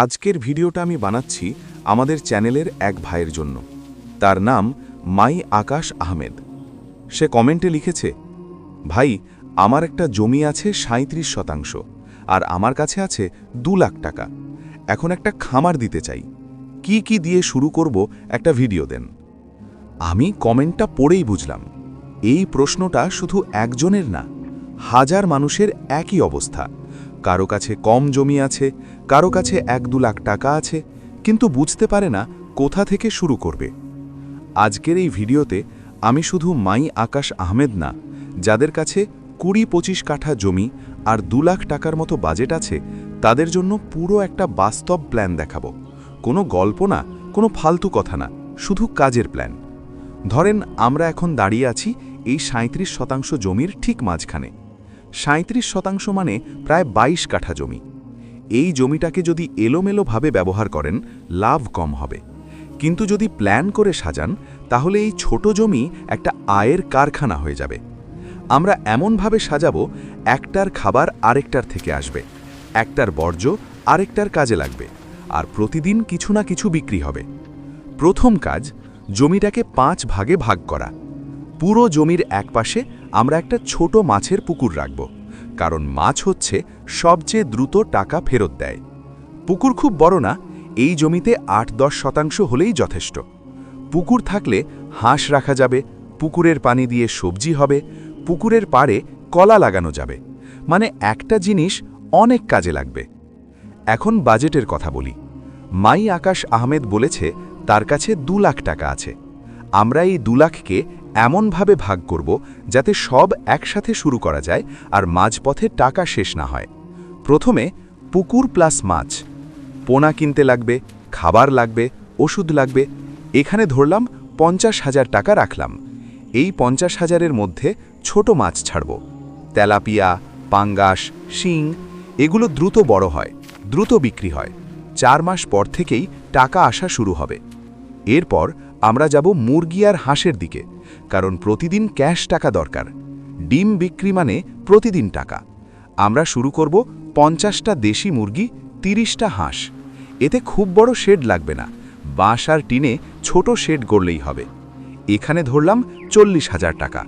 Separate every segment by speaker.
Speaker 1: আজকের ভিডিওটা আমি বানাচ্ছি আমাদের চ্যানেলের এক ভাইয়ের জন্য। তার নাম মাই আকাশ আহমেদ। সে কমেন্টে লিখেছে, ভাই, আমার একটা জমি আছে সাঁত্রিশ শতাংশ আর আমার কাছে আছে দু লাখ টাকা। এখন একটা খামার দিতে চাই। কি কি দিয়ে শুরু করব একটা ভিডিও দেন। আমি কমেন্টটা পড়েই বুঝলাম, এই প্রশ্নটা শুধু একজনের না, হাজার মানুষের একই অবস্থা। কারও কাছে কম জমি আছে, কারও কাছে এক দু লাখ টাকা আছে, কিন্তু বুঝতে পারে না কোথা থেকে শুরু করবে। আজকের এই ভিডিওতে আমি শুধু মাই আকাশ আহমেদ না, যাদের কাছে কুড়ি পঁচিশ কাঠা জমি আর দু লাখ টাকার মতো বাজেট আছে, তাদের জন্য পুরো একটা বাস্তব প্ল্যান দেখাবো। কোনো গল্প না, কোনো ফালতু কথা না, শুধু কাজের প্ল্যান। ধরেন আমরা এখন দাঁড়িয়ে আছি এই সাঁত্রিশ শতাংশ জমির ঠিক মাঝখানে। সাঁত্রিশ শতাংশ মানে প্রায় ২২ কাঠা জমি। এই জমিটাকে যদি এলোমেলোভাবে ব্যবহার করেন, লাভ কম হবে। কিন্তু যদি প্ল্যান করে সাজান, তাহলে এই ছোট জমি একটা আয়ের কারখানা হয়ে যাবে। আমরা এমনভাবে সাজাবো, একটার খাবার আরেকটার থেকে আসবে, একটার বর্জ্য আরেকটার কাজে লাগবে, আর প্রতিদিন কিছু না কিছু বিক্রি হবে। প্রথম কাজ, জমিটাকে পাঁচ ভাগে ভাগ করা। পুরো জমির একপাশে আমরা একটা ছোট মাছের পুকুর রাখব, কারণ মাছ হচ্ছে সবচেয়ে দ্রুত টাকা ফেরত দেয়। পুকুর খুব বড় না, এই জমিতে আট দশ শতাংশ হলেই যথেষ্ট। পুকুর থাকলে হাঁস রাখা যাবে, পুকুরের পানি দিয়ে সবজি হবে, পুকুরের পাড়ে কলা লাগানো যাবে মানে একটা জিনিস অনেক কাজে লাগবে। এখন বাজেটের কথা বলি। মাই আকাশ আহমেদ বলেছে, তার কাছে দু লাখ টাকা আছে। আমরা এই দু লাখকে এমনভাবে ভাগ করব যাতে সব একসাথে শুরু করা যায় আর মাঝপথে টাকা শেষ না হয়। প্রথমে পুকুর প্লাস মাছ। পোনা কিনতে লাগবে, খাবার লাগবে, ওষুধ লাগবে। এখানে ধরলাম পঞ্চাশ হাজার টাকা রাখলাম। এই পঞ্চাশ হাজারের মধ্যে ছোট মাছ ছাড়ব। তেলাপিয়া, পাঙ্গাস, শিং, এগুলো দ্রুত বড় হয়, দ্রুত বিক্রি হয়। চার মাস পর থেকেই টাকা আসা শুরু হবে। এরপর আমরা যাব মুরগি আর হাঁসের দিকে। কারণ প্রতিদিন ক্যাশ টাকা দরকার। ডিম বিক্রি মানে প্রতিদিন টাকা। আমরা শুরু করব পঞ্চাশটা দেশি মুরগি, তিরিশটা হাঁস। এতে খুব বড় শেড লাগবে না। বাঁশ আর টিনে ছোট শেড গড়লেই হবে। এখানে ধরলাম চল্লিশ হাজার টাকা।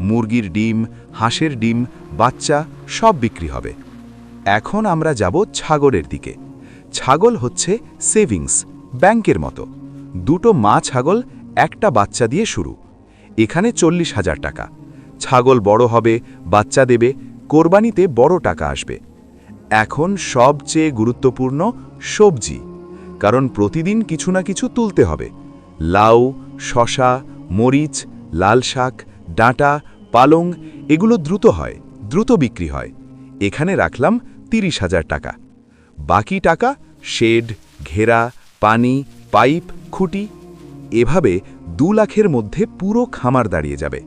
Speaker 1: মুরগির ডিম, হাঁসের ডিম, বাচ্চা সব বিক্রি হবে। এখন আমরা যাব ছাগলের দিকে। ছাগল হচ্ছে সেভিংস, ব্যাংকের মতো। দুটো মা ছাগল, একটা বাচ্চা দিয়ে শুরু। এখানে চল্লিশ হাজার টাকা। ছাগল বড় হবে, বাচ্চা দেবে, কোরবানিতে বড় টাকা আসবে। এখন সবচেয়ে গুরুত্বপূর্ণ সবজি, কারণ প্রতিদিন কিছু না কিছু তুলতে হবে। লাউ শশা মরিচ, লাল শাক, ডাঁটা, পালং, এগুলো দ্রুত হয়, দ্রুত বিক্রি হয়। এখানে রাখলাম তিরিশ হাজার টাকা। বাকি টাকা শেড, ঘেরা, পানি, পাইপ, খুঁটি, এভাবে দু লাখের মধ্যে পুরো খামার দাঁড়িয়ে যাবে।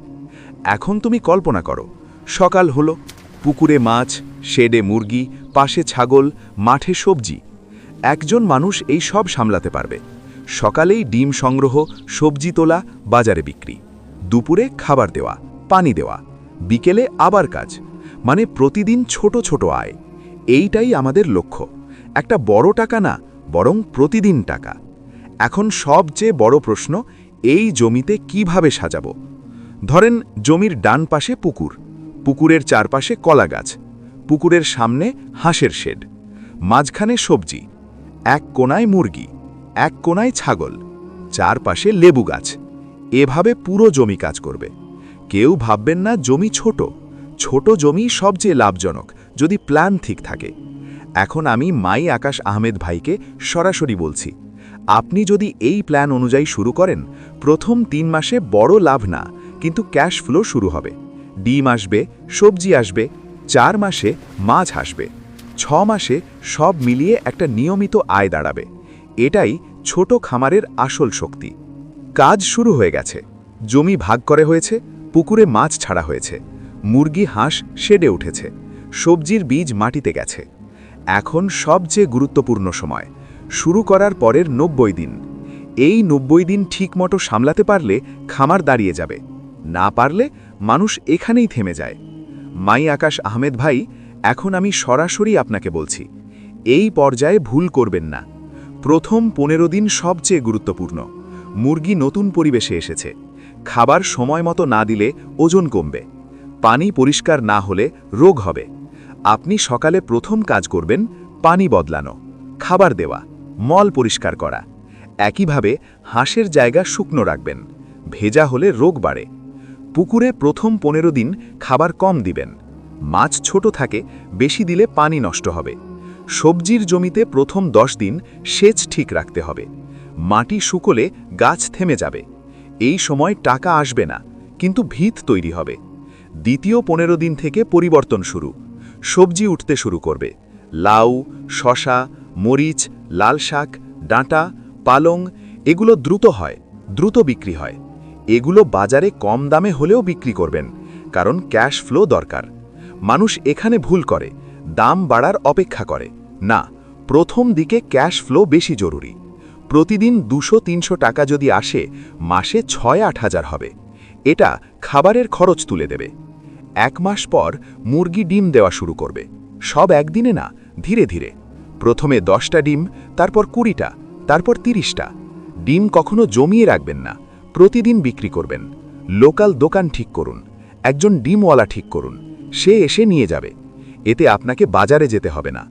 Speaker 1: এখন তুমি কল্পনা করো, সকাল হলো, পুকুরে মাছ, শেডে মুরগি, পাশে ছাগল, মাঠে সবজি। একজন মানুষ এই সব সামলাতে পারবে। সকালেই ডিম সংগ্রহ, সবজি তোলা, বাজারে বিক্রি। দুপুরে খাবার দেওয়া, পানি দেওয়া। বিকেলে আবার কাজ। মানে প্রতিদিন ছোট ছোট আয়। এইটাই আমাদের লক্ষ্য। একটা বড় টাকা না, বরং প্রতিদিন টাকা। এখন সবচেয়ে বড় প্রশ্ন এই জমিতে কীভাবে সাজাবো? ধরেন, জমির ডান পাশে পুকুর, পুকুরের চারপাশে কলা গাছ পুকুরের সামনে হাঁসের শেড, মাঝখানে সবজি, এক কোনায় মুরগি, এক কোনায় ছাগল, চারপাশে লেবু গাছ। এভাবে পুরো জমি কাজ করবে। কেউ ভাববেন না জমি ছোট। ছোট জমি সবচেয়ে লাভজনক, যদি প্ল্যান ঠিক থাকে। এখন আমি মাই আকাশ আহমেদ ভাইকে সরাসরি বলছি। আপনি যদি এই প্ল্যান অনুযায়ী শুরু করেন, প্রথম তিন মাসে বড় লাভ না, কিন্তু ক্যাশ ফ্লো শুরু হবে। ডিম আসবে, সবজি আসবে, চার মাসে মাছ আসবে। ছ মাসে সব মিলিয়ে একটা নিয়মিত আয় দাঁড়াবে। এটাই ছোট খামারের আসল শক্তি। কাজ শুরু হয়ে গেছে। জমি ভাগ করে হয়েছে, পুকুরে মাছ ছাড়া হয়েছে। মুরগি, হাঁস শেডে উঠেছে। সবজির বীজ মাটিতে গেছে। এখন সবচেয়ে গুরুত্বপূর্ণ সময়। শুরু করার পরের নব্বই দিন। এই নব্বই দিন ঠিকমতো সামলাতে পারলে খামার দাঁড়িয়ে যাবে। না পারলে মানুষ এখানেই থেমে যায়। মাই আকাশ আহমেদ ভাই, এখন আমি সরাসরি আপনাকে বলছি, এই পর্যায়ে ভুল করবেন না। প্রথম পনেরো দিন সবচেয়ে গুরুত্বপূর্ণ। মুরগি নতুন পরিবেশে এসেছে। খাবার সময় মতো না দিলে ওজন কমবে। পানি পরিষ্কার না হলে রোগ হবে। আপনি সকালে প্রথম কাজ করবেন পানি বদলানো, খাবার দেওয়া। মল পরিষ্কার করা। একইভাবে হাঁসের জায়গা শুকনো রাখবেন। ভেজা হলে রোগ বাড়ে। পুকুরে প্রথম পনেরো দিন খাবার কম দিবেন। মাছ ছোট থাকে, বেশি দিলে পানি নষ্ট হবে। সবজির জমিতে প্রথম দশ দিন সেচ ঠিক রাখতে হবে। মাটি শুকলে গাছ থেমে যাবে। এই সময় টাকা আসবে না, কিন্তু ভিত তৈরি হবে। দ্বিতীয় পনেরো দিন থেকে পরিবর্তন শুরু। সবজি উঠতে শুরু করবে। লাউ, শশা মরিচ, লাল শাক, ডাঁটা, পালং, এগুলো দ্রুত হয়, দ্রুত বিক্রি হয়। এগুলো বাজারে কম দামে হলেও বিক্রি করবেন, কারণ ক্যাশ ফ্লো দরকার। মানুষ এখানে ভুল করে, দাম বাড়ার অপেক্ষা করে। না, প্রথম দিকে ক্যাশ ফ্লো বেশি জরুরি। প্রতিদিন দুশো, তিনশো টাকা যদি আসে, মাসে ছয়, আট হাজার হবে। এটা খাবারের খরচ তুলে দেবে। এক মাস পর মুরগি ডিম দেওয়া শুরু করবে। সব একদিনে না, ধীরে ধীরে। প্রথমে দশটা ডিম, তারপর কুড়িটা, তারপর তিরিশটা। ডিম কখনো জমিয়ে রাখবেন না, প্রতিদিন বিক্রি করবেন। লোকাল দোকান ঠিক করুন, একজন ডিমওয়ালা ঠিক করুন, সে এসে নিয়ে যাবে। এতে আপনাকে বাজারে যেতে হবে না।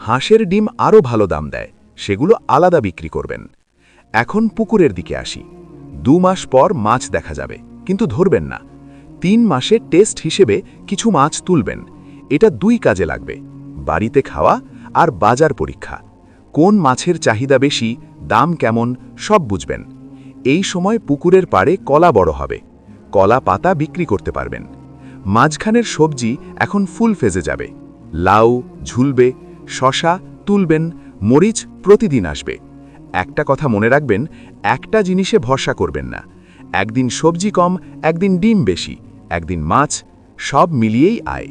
Speaker 1: হাঁসের ডিম আরও ভালো দাম দেয়, সেগুলো আলাদা বিক্রি করবেন। এখন পুকুরের দিকে আসি। দু মাস পর মাছ দেখা যাবে, কিন্তু ধরবেন না। তিন মাসে টেস্ট হিসেবে কিছু মাছ তুলবেন, এটা দুই কাজে লাগবে। বাড়িতে খাওয়া আর বাজার পরীক্ষা। কোন মাছের চাহিদা বেশি, দাম কেমন, সব বুঝবেন। এই সময় পুকুরের পাড়ে কলা বড় হবে। কলা পাতা বিক্রি করতে পারবেন। মাঝখানের সবজি এখন ফুল ফেজে যাবে। লাউ, ঝুলবে, শশা তুলবেন, মরিচ প্রতিদিন আসবে। একটা কথা মনে রাখবেন, একটা জিনিসে ভরসা করবেন না। একদিন সবজি কম, একদিন ডিম বেশি, একদিন মাছ, সব মিলিয়েই আয়।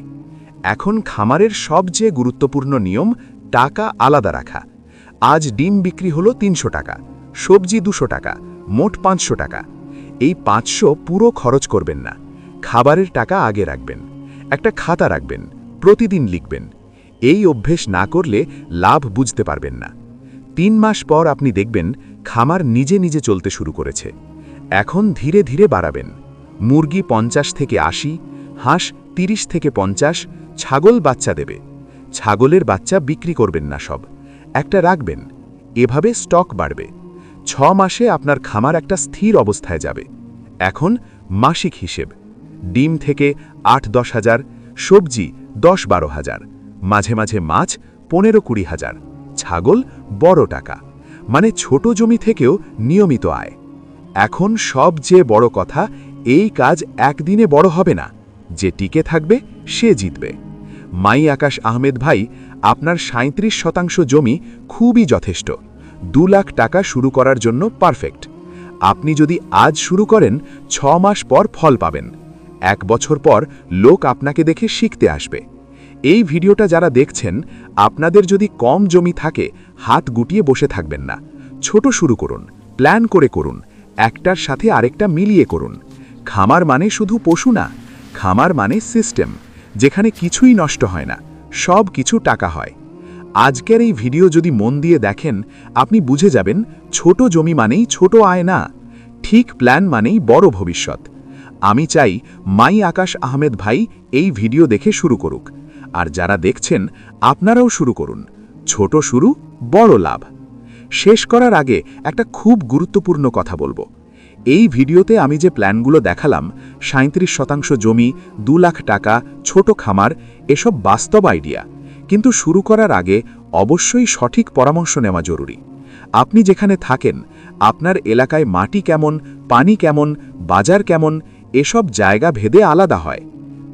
Speaker 1: এখন খামারের সবচেয়ে গুরুত্বপূর্ণ নিয়ম, টাকা আলাদা রাখা। আজ ডিম বিক্রি হলো তিনশো টাকা, সবজি দুশো টাকা, মোট পাঁচশো টাকা। এই পাঁচশো পুরো খরচ করবেন না। খাবারের টাকা আগে রাখবেন। একটা খাতা রাখবেন, প্রতিদিন লিখবেন। এই অভ্যেস না করলে লাভ বুঝতে পারবেন না। তিন মাস পর আপনি দেখবেন খামার নিজে নিজে চলতে শুরু করেছে। এখন ধীরে ধীরে বাড়াবেন। মুরগি পঞ্চাশ থেকে আশি, হাঁস তিরিশ থেকে পঞ্চাশ ছাগল বাচ্চা দেবে। ছাগলের বাচ্চা বিক্রি করবেন না সব। একটা রাখবেন। এভাবে স্টক বাড়বে। ছ মাসে আপনার খামার একটা স্থির অবস্থায় যাবে। এখন মাসিক হিসেব। ডিম থেকে আট দশ হাজার, সবজি দশ বারো হাজার, মাঝে মাঝে মাছ পনেরো কুড়ি হাজার। ছাগল বড় টাকা। মানে ছোট জমি থেকেও নিয়মিত আয়। এখন সবচেয়ে বড় কথা, এই কাজ একদিনে বড় হবে না। যে টিকে থাকবে, সে জিতবে। মাই আকাশ আহমেদ ভাই, আপনার সাঁত্রিশ শতাংশ জমি খুবই যথেষ্ট। দু লাখ টাকা শুরু করার জন্য পারফেক্ট। আপনি যদি আজ শুরু করেন, ছ মাস পর ফল পাবেন। এক বছর পর লোক আপনাকে দেখে শিখতে আসবে। এই ভিডিওটা যারা দেখছেন, আপনাদের যদি কম জমি থাকে, হাত গুটিয়ে বসে থাকবেন না। ছোট শুরু করুন, প্ল্যান করে করুন, একটার সাথে আরেকটা মিলিয়ে করুন। খামার মানে শুধু পশু না, খামার মানে সিস্টেম। যেখানে কিছুই নষ্ট হয় না, সব কিছু টাকা হয়। আজকের এই ভিডিও যদি মন দিয়ে দেখেন, আপনি বুঝে যাবেন ছোট জমি মানেই ছোট আয় না, ঠিক প্ল্যান মানেই বড় ভবিষ্যৎ। আমি চাই মাই আকাশ আহমেদ ভাই এই ভিডিও দেখে শুরু করুক। আর যারা দেখছেন, আপনারাও শুরু করুন। ছোট শুরু, বড় লাভ। শেষ করার আগে একটা খুব গুরুত্বপূর্ণ কথা বলব। এই ভিডিওতে আমি যে প্ল্যানগুলো দেখালাম সাঁত্রিশ শতাংশ জমি, দু লাখ টাকা, ছোট খামার, এসব বাস্তব আইডিয়া। কিন্তু শুরু করার আগে অবশ্যই সঠিক পরামর্শ নেওয়া জরুরি। আপনি যেখানে থাকেন, আপনার এলাকায় মাটি কেমন, পানি কেমন, বাজার কেমন, এসব জায়গা ভেদে আলাদা হয়।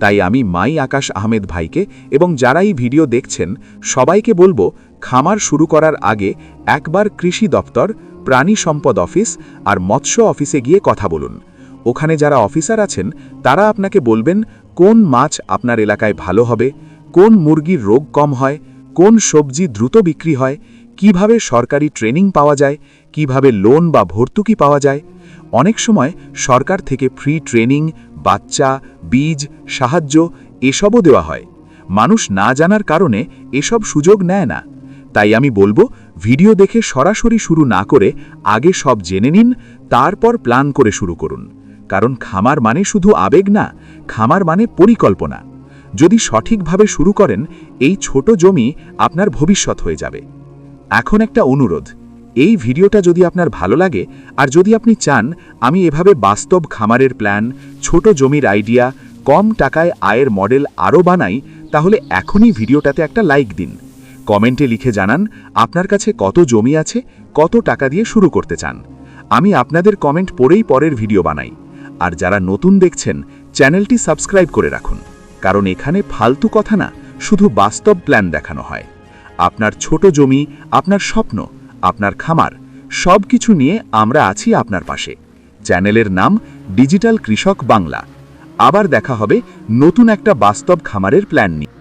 Speaker 1: তাই আমি মাই আকাশ আহমেদ ভাইকে এবং যারা এই ভিডিও দেখছেন, সবাইকে বলব, খামার শুরু করার আগে একবার কৃষি দপ্তর প্রাণী সম্পদ অফিস আর মৎস্য অফিসে গিয়ে কথা বলুন। ওখানে যারা অফিসার আছেন, তারা আপনাকে বলবেন কোন মাছ আপনার এলাকায় ভালো হবে, কোন মুরগির রোগ কম হয়, কোন সবজি দ্রুত বিক্রি হয়, কীভাবে সরকারি ট্রেনিং পাওয়া যায়, কীভাবে লোন বা ভর্তুকি পাওয়া যায়। অনেক সময় সরকার থেকে ফ্রি ট্রেনিং, বাচ্চা, বীজ, সাহায্য এসবও দেওয়া হয়। মানুষ না জানার কারণে এসব সুযোগ নেয় না।
Speaker 2: তাই আমি বলব ভিডিও দেখে সরাসরি শুরু না করে আগে সব জেনে নিন, তারপর প্ল্যান করে শুরু করুন। কারণ খামার মানে শুধু আবেগ না, খামার মানে পরিকল্পনা। যদি সঠিকভাবে শুরু করেন, এই ছোট জমি আপনার ভবিষ্যৎ হয়ে যাবে। এখন একটা অনুরোধ, এই ভিডিওটা যদি আপনার ভালো লাগে, আর যদি আপনি চান, আমি এভাবে বাস্তব খামারের প্ল্যান ছোট জমির আইডিয়া কম টাকায় আয়ের মডেল আরও বানাই, তাহলে এখনই ভিডিওটাতে একটা লাইক দিন। কমেন্টে লিখে জানান, আপনার কাছে কত জমি আছে, কত টাকা দিয়ে শুরু করতে চান? আমি আপনাদের কমেন্ট পড়েই পরের ভিডিও বানাই। আর যারা নতুন দেখছেন, চ্যানেলটি সাবস্ক্রাইব করে রাখুন। কারণ এখানে ফালতু কথা না, শুধু বাস্তব প্ল্যান দেখানো হয়। আপনার ছোট জমি, আপনার স্বপ্ন, আপনার খামার সব কিছু নিয়ে আমরা আছি আপনার পাশে। চ্যানেলের নাম ডিজিটাল কৃষক বাংলা। আবার দেখা হবে নতুন একটা বাস্তব খামারের প্ল্যান নিয়ে।